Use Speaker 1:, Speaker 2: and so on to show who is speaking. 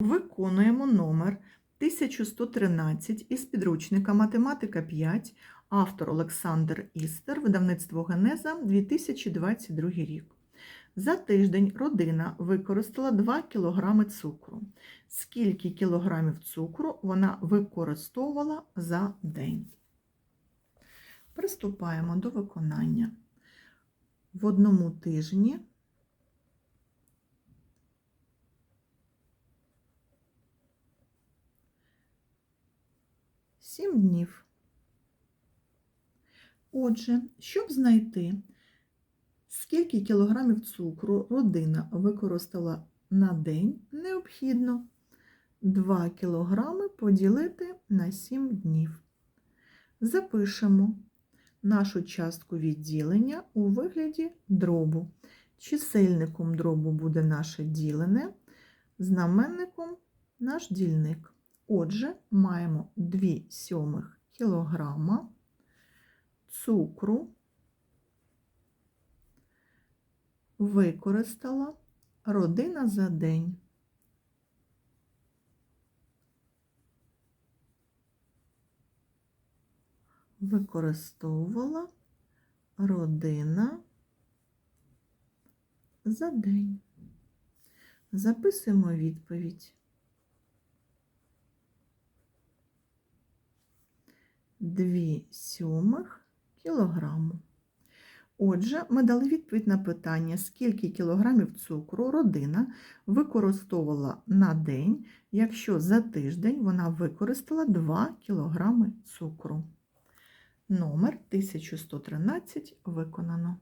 Speaker 1: Виконуємо номер 1113 із підручника Математика 5, автор Олександр Істер, видавництво Генеза, 2022 рік. За тиждень родина використала 2 кг цукру. Скільки кілограмів цукру вона використовувала за день? Приступаємо до виконання. В одному тижні Сім днів. Отже, щоб знайти, скільки кілограмів цукру родина використала на день, необхідно 2 кілограми поділити на 7 днів. Запишемо нашу частку відділення у вигляді дробу. Чисельником дробу буде наше ділене, знаменником наш дільник. Отже, маємо 2 сьомих кілограма цукру використала родина за день. Використовувала родина за день. Записуємо відповідь. Дві сьомих кілограму. Отже, ми дали відповідь на питання, скільки кілограмів цукру родина використовувала на день, якщо за тиждень вона використала 2 кілограми цукру. Номер 1113 виконано.